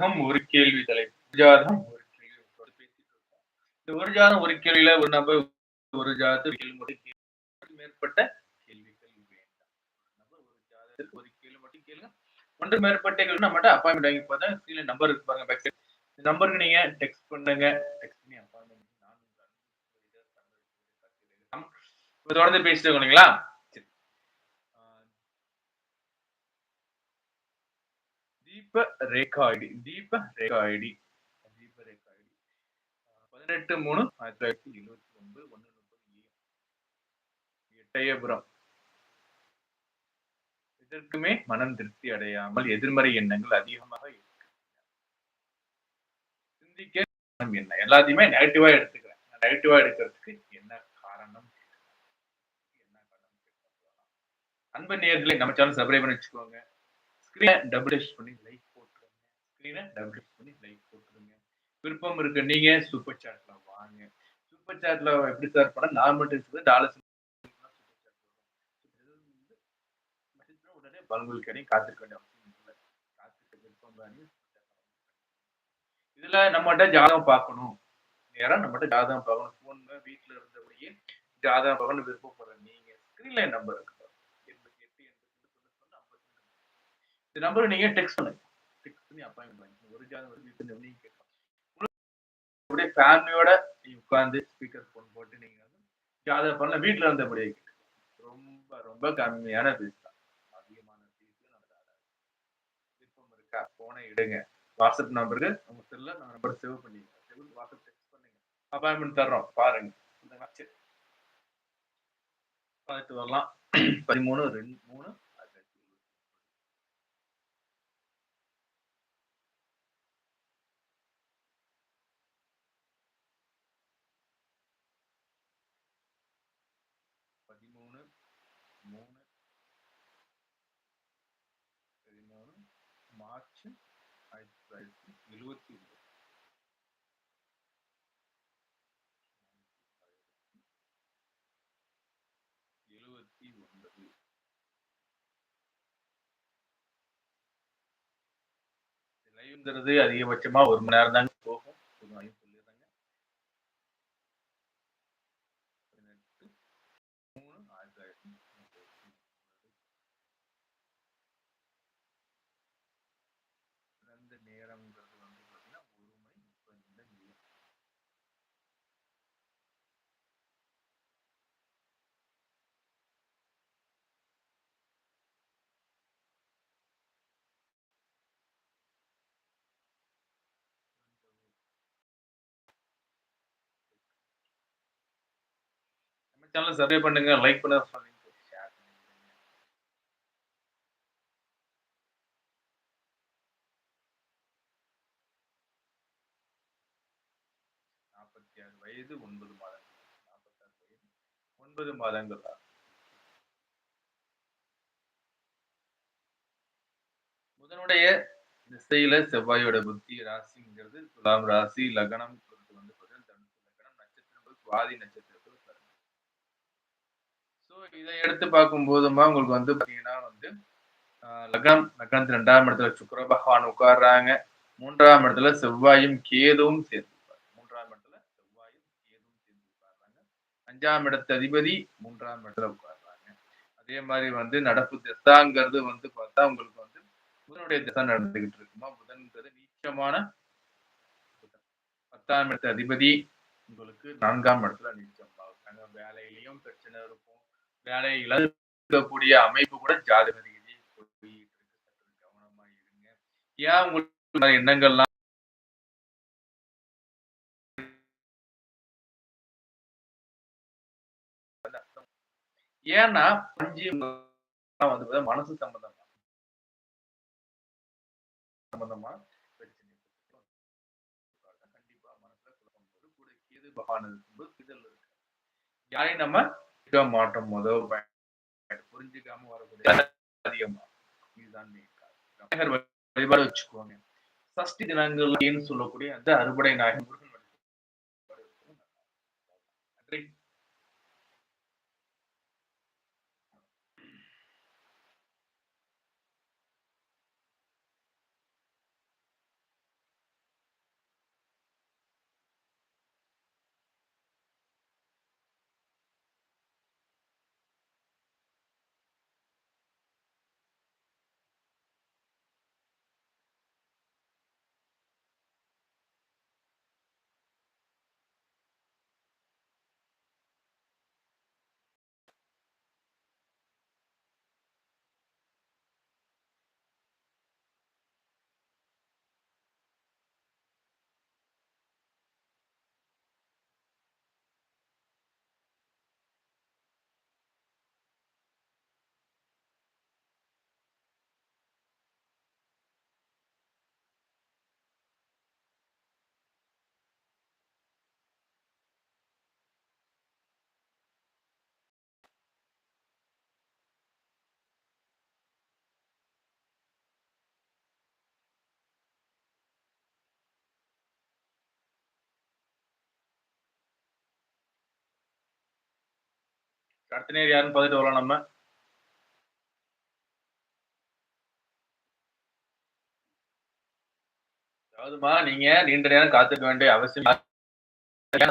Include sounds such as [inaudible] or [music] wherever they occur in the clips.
ஒரு கேள்வி தலைப்பு ஜாதகம் ஒரு கேள்வி பேசிட்டு இருக்கோம். இந்த ஒரு ஜாதகம் ஒரு கேள்வியில ஒரு நபர் ஒரு ஜாதகத்தில் கேள்வி மட்டும் கேள்வி மேற்பட்ட கேள்விகள் வேண்டாம். நபர் ஒரு ஜாதகத்தில் ஒரு கேள்வி மட்டும் கேளுங்க. ஒன்று மேற்பட்ட கேள்வி நம்மகிட்ட அப்பாயின்மெண்ட் வாங்கி பார்த்தா கீழே நம்பர் இருக்கு பாருங்க பேக் இந்த நம்பருக்கு நீங்க டெக்ஸ்ட் பண்ணுங்க. டெக்ஸ்ட் பண்ணி அப்பாயின்மெண்ட் நான் தொடர்ந்து பேசிட்டு இருக்கீங்களா தீப ரேகா ஐடி தீப ரேகா ஐடி தீப ரேகா ஐடி. பதினெட்டு மூணு ஆயிரத்தி தொள்ளாயிரத்தி எழுபத்தி ஒன்பது ஒன்று முப்பது எட்டயபுரம். இதற்குமே மனம் திருப்தி அடையாமல் எதிர்மறை எண்ணங்கள் அதிகமாக இருக்கு. சிந்திக்க என்ன? எல்லாத்தையுமே நெகட்டிவா எடுத்துக்கிறேன். நெகட்டிவா எடுக்கிறதுக்கு என்ன காரணம்? என்ன காரணம்? அன்பு நேர்களை நம்ம சேனல் சப்ஸ்கிரைப் பண்ணி வச்சுக்கோங்க. ஸ்க்ரீனை டபுள் டச் பண்ணி லைக் போட்டுருங்க. ஸ்க்ரீனை டபுள் டச் பண்ணி லைக் போட்டுருங்க. விருப்பம் இருக்கு நீங்க சூப்பர் சாட்ல வாங்க. சூப்பர் சாட்ல எப்படி சார் பண்ண நார்மல் டெஸ்ட் டாலர்ஸ் உடனே பலங்களுக்கு கிடையும் காத்திருக்க வேண்டிய அவசியம் இல்லை. காத்திருக்க விருப்பம் இதுல நம்மகிட்ட ஜாதகம் பார்க்கணும். நேரா நம்மகிட்ட ஜாதகம் பார்க்கணும். ஃபோன்ல வீட்டுல இருந்தபடியே ஜாதகம் பார்க்கணும் விருப்பப்படுற நீங்க ஸ்கிரீன்ல நம்பர் இருக்கு. இந்த நம்பருக்கு நீங்க டெக்ஸ்ட் பண்ணுங்க. டெக்ஸ்ட் பண்ணி அப்பாயின்மெண்ட் வாங்கிக்கோங்க. ஒரு ஜாதகம் வீட்டுல நீங்க அப்படியே ஃபேமிலியோட நீங்க உட்கார்ந்து ஸ்பீக்கர் போன் போட்டு நீங்க வந்து ஜாதகம் பண்ணல வீட்டுல இருந்தபடியே ரொம்ப ரொம்ப கம்மியான ஃபீஸ் தான். அதிகமான ஃபீஸ்ல நம்ம விருப்பம் இருக்கா? போனை எடுங்க. வாட்ஸ்அப் நம்பருக்கு உங்க செல்ல நான் நம்பர் சேவ் பண்ணிங்க சேவ் வாட்ஸ்அப் டெக்ஸ்ட் பண்ணுங்க. அப்பாயின்மெண்ட் தர்றோம். பாருங்க. இந்த சரி. பார்த்து வரலாம். [clears throat] பதிமூணு ரெண்டு மூணு ஆயிரத்தி தொள்ளாயிரத்தி எழுபத்தி ஒன்பது. பதிமூணு மூணு பதிமூணு மார்ச் ஆயிரத்தி தொள்ளாயிரத்தி எழுபத்தி ஒன்பது எழுபத்தி ஒன்பது லைவ்ங்கிறது அதிகபட்சமா ஒரு மணி நேரம் தாங்க போகும் ஒரு மணி சொல்லிடுறேங்க பதினெட்டு மூணு ஆயிரத்தி தொள்ளாயிரத்தி எழுபத்தி ஒன்பது. பிறந்த நேரம்ங்கிறது வந்து பார்த்தீங்கன்னா ஒரு மணி முப்பது நிமிடம் நம்ம சேனல் சப்ஸ்கிரைப் பண்ணுங்க லைக் பண்ணுங்க நாற்பத்தி ஆறு வயது ஒன்பது மாதங்கள். நாற்பத்தாறு வயது ஒன்பது மாதங்கள் புதனுடைய திசையில செவ்வாயோட புத்தி ராசிங்கிறது துலாம் ராசி லக்னம் பொறுத்து வந்து தனுசு லக்னம் நட்சத்திரம் சுவாதி நட்சத்திரம். இதை எடுத்து பார்க்கும்போதுமா உங்களுக்கு வந்து பார்த்தீங்கன்னா வந்து லக்னம் லக்னத்து ரெண்டாம் இடத்துல சுக்கர பகவான் உட்கார்றாங்க. மூன்றாம் இடத்துல செவ்வாயும் கேதுவும் சேர்ந்து மூன்றாம் இடத்துல செவ்வாயும் கேதுவும் சேர்ந்து உட்கார்றாங்க அஞ்சாம் இடத்து அதிபதி மூன்றாம் இடத்துல உட்கார்றாங்க. அதே மாதிரி வந்து நடப்பு திசாங்கிறது வந்து பார்த்தா உங்களுக்கு வந்து புதனுடைய திசை நடந்துகிட்டு இருக்குமா புதன்கிறது நீச்சமான பத்தாம் இடத்து அதிபதி உங்களுக்கு நான்காம் இடத்துல நீச்சம் வேலை இழக்கக்கூடிய அமைப்பு கூட ஜாதக ரீதியில் கவனமா இருங்க. ஏன் உங்களுக்கு எண்ணங்கள்லாம் ஏன்னா பஞ்சு வந்து மனசு சம்பந்தமா? சம்பந்தமா பிரச்சனை கண்டிப்பா மனசுல குழப்பம் கூட கேது பகவான் இருக்கும்போது இதில் இருக்கு. யாரையும் நம்ம மாட்டோம் முதல் புரிஞ்சுக்காம வரக்கூடிய அதிகமா. இதுதான் வழிபாடு வச்சுக்கோங்க. சஷ்டி தினங்கள்னு சொல்லக்கூடிய அந்த அறுபடை நாயகன் முருகன் வழிபாடு. அடுத்த நேர் யாருன்னு பார்த்துட்டு வரலாம் நம்ம. அதாவதுமா நீங்க நீண்ட நேரம் காத்துக்க வேண்டிய அவசியம்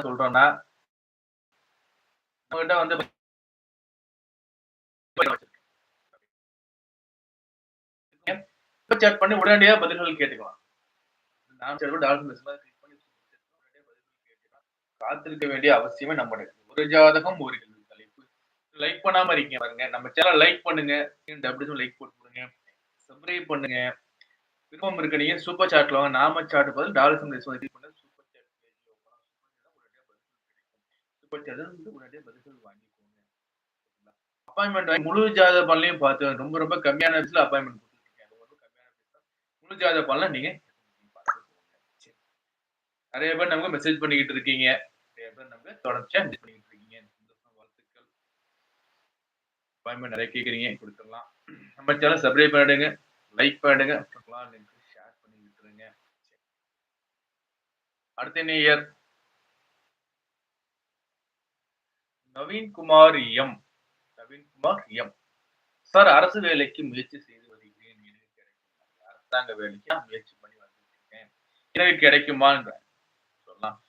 சொல்றோம்னா நம்மகிட்ட வந்து சேட் பண்ணி உடனடியா பதில்கள் கேட்டுக்கலாம். நான் சரி டால்ஃபின் மெசேஜ் பண்ணி உடனடியா பதில்கள் கேட்டுக்கலாம். காத்திருக்க வேண்டிய அவசியமே நம்ம ஒரு ஜாதகம் ஒரு லைக் பண்ணாம இருக்கீங்க பாருங்க. நம்ம சேனல் லைக் பண்ணுங்க. அப்படின்னு லைக் போட்டு கொடுங்க. சப்ஸ்கிரைப் பண்ணுங்க. விருப்பம் இருக்க நீங்க சூப்பர் சாட்ல வாங்க. நாம சாட் பதில் டாலர் மெசேஜ் கிளிக் பண்ண சூப்பர் சாட் சூப்பர் சாட் வந்து உடனடியா பதில்கள் வாங்கிக்கோங்க. அப்பாயின்மெண்ட் முழு ஜாத பலனையும் பார்த்து ரொம்ப ரொம்ப கம்மியான இடத்துல அப்பாயின்மெண்ட் கொடுத்துருக்கீங்க. ரொம்ப கம்மியான முழு ஜாதக பலனை நீங்க நிறைய பேர் நமக்கு மெசேஜ் பண்ணிக்கிட்டு இருக்கீங்க. நிறைய பேர் நமக்கு தொடர்ச்சியா மெசேஜ் பண்ணிக்கிட்டு இருக்கீங்க வாழ்த்துக்கள் அப்பாயின்மெண்ட் நிறைய கேட்குறீங்க கொடுத்துடலாம். நம்ம சேனல் சப்ஸ்கிரைப் பண்ணிடுங்க லைக் பண்ணிடுங்க ஷேர் பண்ணி விட்டுருங்க. அடுத்த year Naveenkumar M. Naveenkumar M. Sir அரசு வேலைக்கு முயற்சி செய்து வருகிறேன். எனக்கு கிடைக்கும்? அரசாங்க வேலைக்கு முயற்சி பண்ணி வந்துருக்கேன் எனக்கு கிடைக்குமான்ற சொல்லலாம்.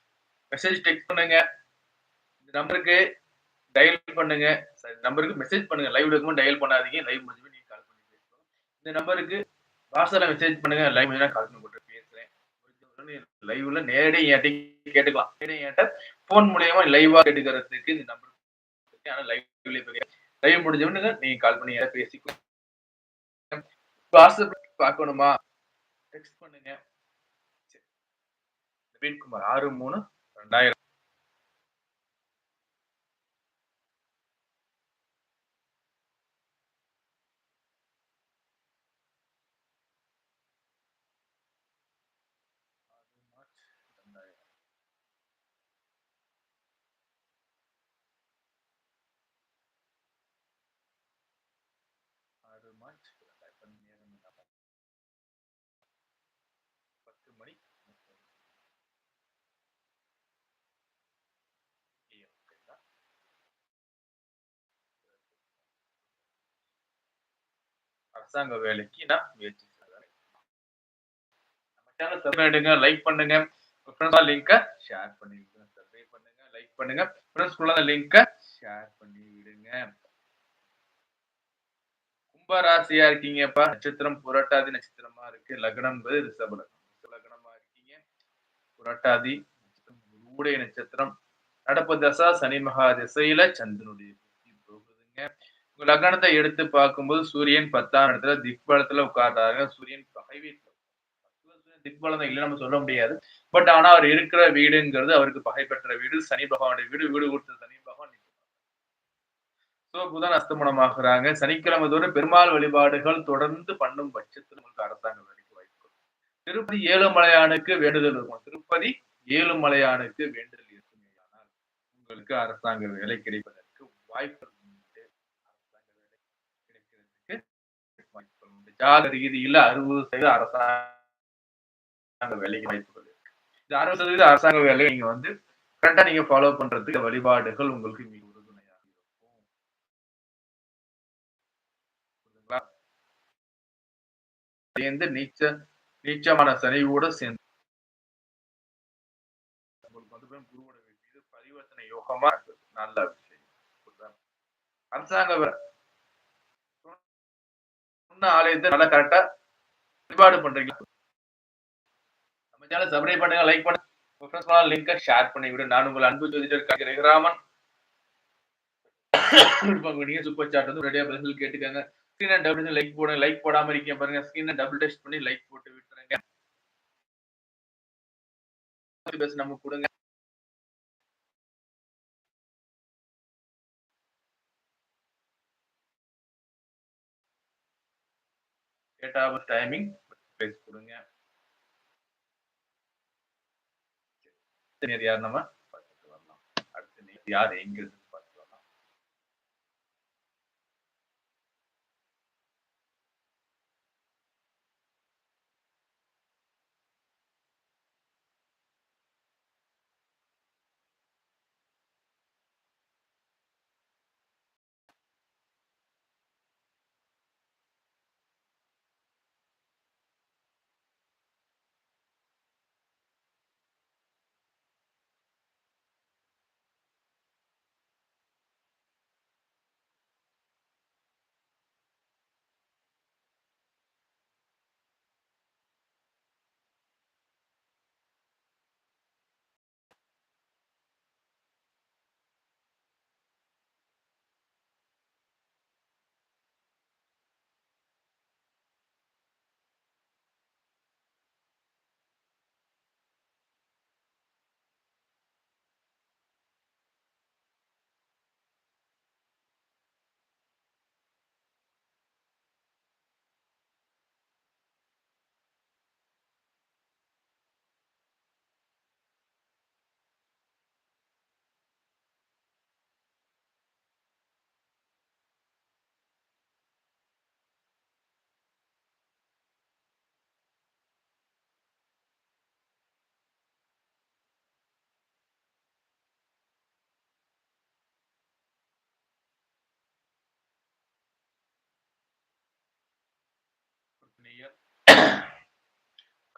மெசேஜ் டெக்ஸ்ட் பண்ணுங்க. இந்த நம்பருக்கு டயல் பண்ணுங்க. நம்பருக்கு மெசேஜ் பண்ணுங்க. லைவ் இருக்கும்போது டயல் பண்ணாதீங்க. லைவ் முடிஞ்சு நீங்க கால் பண்ணி பேசுவோம் இந்த நம்பருக்கு வாட்ஸ்அப்ல மெசேஜ் பண்ணுங்க. லைவ் முடிஞ்சா கால் பண்ணி போட்டு பேசுறேன். லைவ்ல நேரடியாக என்கிட்ட கேட்டுக்கலாம். நேரடியாக என்கிட்ட போன் மூலியமா லைவா கேட்டுக்கிறதுக்கு இந்த நம்பர் ஆனா லைவ்ல லைவ் முடிஞ்சவனுங்க நீங்க கால் பண்ணி யாராவது பேசிக்கோ வாட்ஸ்அப் பார்க்கணுமா? டெக்ஸ்ட் பண்ணுங்க. நவீன்குமார் ஆறு மூணு ரெண்டாயிரம் ஆறு மார்ச் பத்து மணி அரசாங்க வேலைக்கு நான் முயற்சி செய்றேன் நம்ம சேனல் சப்ஸ்கிரைப் லைக் பண்ணுங்க. ஃப்ரெண்ட்ஸ் லிங்கை ஷேர் பண்ணிவிடுங்க சப்ஸ்கிரைப் பண்ணுங்க லைக் பண்ணுங்க. ஃப்ரெண்ட்ஸ்குள்ள அந்த லிங்கை ஷேர் பண்ணி விடுங்க கும்பராசியா இருக்கீங்கப்பா. நட்சத்திரம் புரட்டாதி நட்சத்திரமா இருக்கு. லக்னம் ரிஷப லக்னம். லக்னமா இருக்கீங்க. புரட்டாதி உடைய நட்சத்திரம். நடப்பு தசா சனி மகா திசையில சந்திரனுடைய போகுதுங்க. லக்னத்தை எடுத்து பார்க்கும்போது சூரியன் பத்தாம் இடத்துல திக்பலத்துல உட்கார்றாங்க சூரியன் பகை வீட்டுல திக்பலம் இல்லை நம்ம சொல்ல முடியாது. பட் ஆனா அவர் இருக்கிற வீடுங்கிறது அவருக்கு பகை பெற்ற வீடு. சனி பகவானுடைய வீடு வீடு கொடுத்த சனி பகவான் சோ புதன் அஸ்தமனமாகறாங்க. சனிக்கிழமை தோறும் பெருமாள் வழிபாடுகள் தொடர்ந்து பண்ணும் பட்சத்தில் உங்களுக்கு அரசாங்கம் வேலைக்கு வாய்ப்பு திருப்பதி ஏழுமலையானுக்கு வேண்டுதல் இருக்கும். திருப்பதி ஏழுமலையானுக்கு வேண்டுதல் இருக்குமே ஆனால் உங்களுக்கு அரசாங்க வேலை கிடைப்பதற்கு வாய்ப்பு உண்டு அரசாங்க வேலை கிடைக்கிறதுக்கு வாய்ப்பு ஜாத ரீதியில அறுபது சதவீத அரசாங்க வேலைக்கு வாய்ப்புகள் இருக்கு இந்த அறுபது சதவீத அரசாங்க வேலையை நீங்க வந்து கரெக்டா நீங்க ஃபாலோ பண்றதுக்கு வழிபாடுகள் உங்களுக்கு மிக உறுதுணையாக இருக்கும். சேர்ந்து நீச்ச நீச்சமான சனியோட சேர்ந்து உங்களுக்கு வந்து குருவோட பரிவர்த்தனை யோகமா நல்ல விஷயம். அரசாங்க சொன்ன ஆலயத்தை நல்லா கரெக்டா வழிபாடு பண்றீங்களா? நம்ம சேனல் சப்ஸ்கிரைப் பண்ணுங்க லைக் பண்ணுங்க. லிங்கை ஷேர் பண்ணி விடு நான் உங்கள் அன்பு ஜோதிடர் கே. ரகுராமன் நீங்க சூப்பர் சாட் வந்து ரெடியா பதில் கேட்டுக்கங்க. ஸ்கிரீனை டபுள் லைக் போடுங்க. லைக் போடாம இருக்கீங்க பாருங்க. ஸ்கிரீனை டபுள் டெஸ்ட் பண்ணி லைக் போட்டு விட்டுருங்க. பேச நமக்கு கொடுங்க. டேட் ஆஃப் டைமிங் பேஸ் கொடுங்க. சரி யார் நம்ம? பார்த்துட்டு வரலாம் அடுத்து யார் எங்க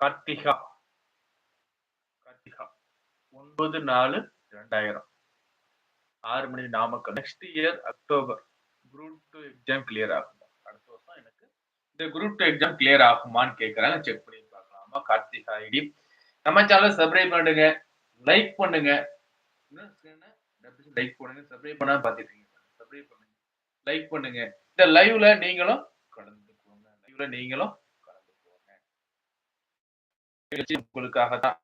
கார்த்திகா. கார்த்திகா. ஒன்பது நாலு ரெண்டாயிரம் ஆறு மணி Namakkal. Next year October group two exam clear ஆகுமா? அடுத்த வருஷம் எனக்கு இந்த குரூப் டூ எக்ஸாம் கிளியர் ஆகுமான்னு கேட்குறாங்க செக் பண்ணி பார்க்கலாமா? கார்த்திகா ஐடி. நம்ம சேனல் சப்ஸ்கிரைப் பண்ணுங்க. லைக் பண்ணுங்க. லைக் பண்ணுங்க. சப்ஸ்கிரைப் பண்ணா பார்த்துட்டு இருக்கீங்க. சப்ஸ்கிரைப் பண்ணுங்க. லைக் பண்ணுங்க. இந்த லைவ்ல நீங்களும் கலந்துக்கோங்க. லைவ்ல நீங்களும் நிகழ்ச்சி உங்களுக்காக தான்